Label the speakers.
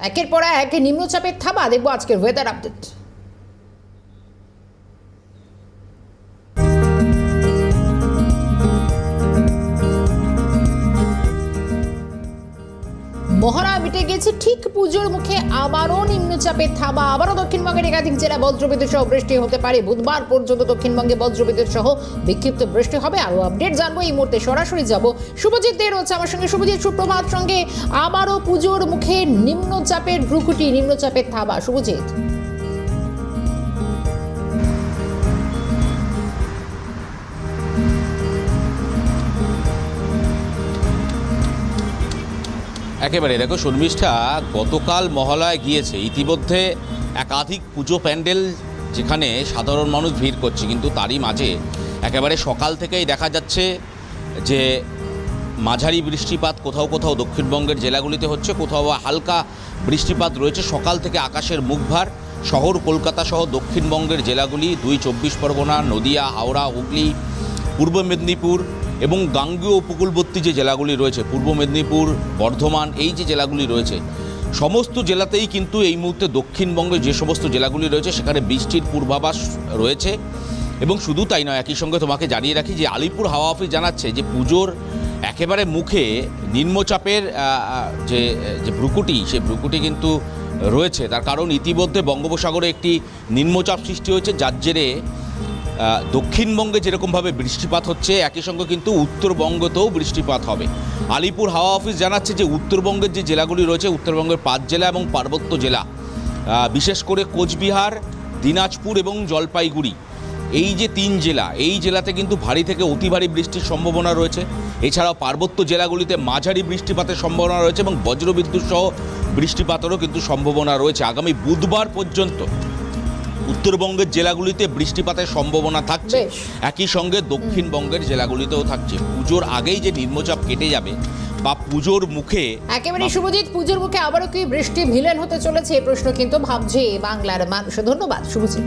Speaker 1: একের পর এক নিম্নচাপের থাবা দেখব আজকের ওয়েদার আপডেট মহড়া মিটে গেছে, ঠিক পুজোর মুখে আবারও নিম্নচাপে থাবা, আবারও দক্ষিণবঙ্গের একাধিক জেলা বজ্রবিদ্যুৎ সহ বৃষ্টি হতে পারে। বুধবার পর্যন্ত দক্ষিণবঙ্গে বজ্রবিদ্যুৎ সহ বিক্ষিপ্ত বৃষ্টি হবে। আরও আপডেট জানব, এই মুহূর্তে সরাসরি যাব শুভজিৎ দে রয়েছে আমার সঙ্গে শুভজিৎ, সুপ্রভাত সঙ্গে আবারও পুজোর মুখে নিম্নচাপের ভ্রুকুটি, নিম্নচাপের থাবা। শুভজিৎ।
Speaker 2: একেবারে, দেখো শর্মিষ্ঠা গতকাল মহালয় গিয়েছে, ইতিমধ্যে একাধিক পুজো প্যান্ডেল যেখানে সাধারণ মানুষ ভিড় করছে, কিন্তু তারই মাঝে একেবারে সকাল থেকেই দেখা যাচ্ছে যে মাঝারি বৃষ্টিপাত কোথাও কোথাও দক্ষিণবঙ্গের জেলাগুলিতে হচ্ছে, কোথাও বা হালকা বৃষ্টিপাত রয়েছে, সকাল থেকে আকাশের মুখভার, শহর কলকাতা সহ দক্ষিণবঙ্গের জেলাগুলি, দুই চব্বিশ পরগনা, নদিয়া, হাওড়া, হুগলি, পূর্ব মেদিনীপুর এবং গাঙ্গেয় উপকূলবর্তী যে জেলাগুলি রয়েছে, পূর্ব মেদিনীপুর, বর্ধমান, এই যে জেলাগুলি রয়েছে, সমস্ত জেলাতেই কিন্তু এই মুহূর্তে দক্ষিণবঙ্গে যে সমস্ত জেলাগুলি রয়েছে, সেখানে বৃষ্টির পূর্বাভাস রয়েছে। এবং শুধু তাই নয়, একই সঙ্গে তোমাকে জানিয়ে রাখি যে আলিপুর হাওয়া অফিস জানাচ্ছে যে পুজোর একেবারে মুখে নিম্নচাপের যে যে ভ্রুকুটি সে ভ্রুকুটি কিন্তু রয়েছে। তার কারণ ইতিমধ্যে বঙ্গোপসাগরে একটি নিম্নচাপ সৃষ্টি হয়েছে, যার জেরে দক্ষিণবঙ্গে যেরকমভাবে বৃষ্টিপাত হচ্ছে, একই সঙ্গে কিন্তু উত্তরবঙ্গতেও বৃষ্টিপাত হবে। আলিপুর হাওয়া অফিস জানাচ্ছে যে উত্তরবঙ্গের যে জেলাগুলি রয়েছে, উত্তরবঙ্গের পাঁচ জেলা এবং পার্বত্য জেলা বিশেষ করে কোচবিহার, দিনাজপুর এবং জলপাইগুড়ি। এই যে তিন জেলা, এই জেলাতে কিন্তু ভারী থেকে অতি ভারী বৃষ্টির সম্ভাবনা রয়েছে। এছাড়াও পার্বত্য জেলাগুলিতে মাঝারি বৃষ্টিপাতের সম্ভাবনা রয়েছে এবং বজ্রবিদ্যুৎ সহ বৃষ্টিপাতেরও কিন্তু সম্ভাবনা রয়েছে। আগামী বুধবার পর্যন্ত উত্তরবঙ্গের জেলাগুলিতে বৃষ্টিপাতের সম্ভাবনা থাকছে। একই সঙ্গে দক্ষিণবঙ্গের জেলাগুলিতেও থাকছে। পুজোর আগেই যে নিম্নচাপ কেটে যাবে বা পুজোর মুখে
Speaker 1: একেবারে শুভজিৎ পুজোর মুখে আবারও কি বৃষ্টি ভিলেন হতে চলেছে? এই প্রশ্ন কিন্তু ভাবছে বাংলার মানুষ। ধন্যবাদ শুভজিৎ।